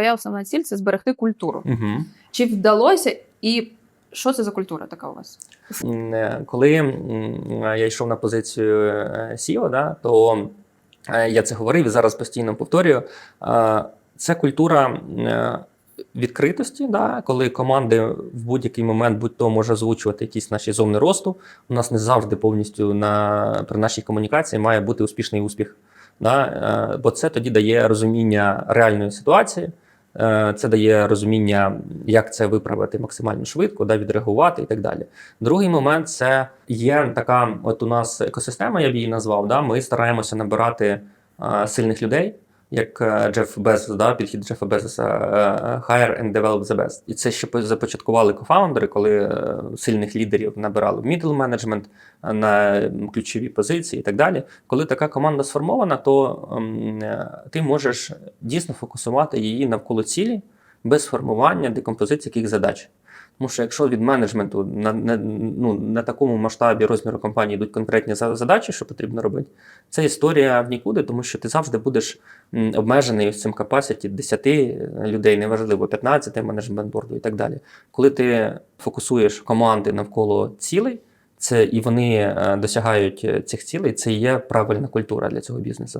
твоя основна ціль це зберегти культуру. Угу. Чи вдалося і що це за культура така у вас? Е, Коли я йшов на позицію е, SEO, да, то е, я це говорив і зараз постійно повторюю. е, Це культура е, відкритості, да, коли команди в будь-який момент будь-то може озвучувати якісь наші зони росту. У нас не завжди повністю на, при нашій комунікації має бути успішний успіх. Да, е, бо це тоді дає розуміння реальної ситуації. Е, Це дає розуміння, як це виправити максимально швидко, да, відреагувати і так далі. Другий момент це є така, от у нас екосистема, я б її назвав. Да, Ми стараємося набирати е, сильних людей, як е, Джеф Безос, да, підхід Джефа Безоса е, Hire and Develop the Best. І це ще по- започаткували кофаундери, коли е, сильних лідерів набирали в middle management, е, на ключові позиції і так далі. Коли така команда сформована, то ем, е, ти можеш дійсно фокусувати її навколо цілі без формування декомпозиції яких задач. Тому що якщо від менеджменту на, на, ну, на такому масштабі розміру компанії йдуть конкретні задачі, що потрібно робити, це історія в нікуди, тому що ти завжди будеш обмежений цим capacity 10 людей, неважливо, 15 менеджмент борду і так далі. Коли ти фокусуєш команди навколо цілей, це і вони е, досягають е, цих цілей, це і є правильна культура для цього бізнесу.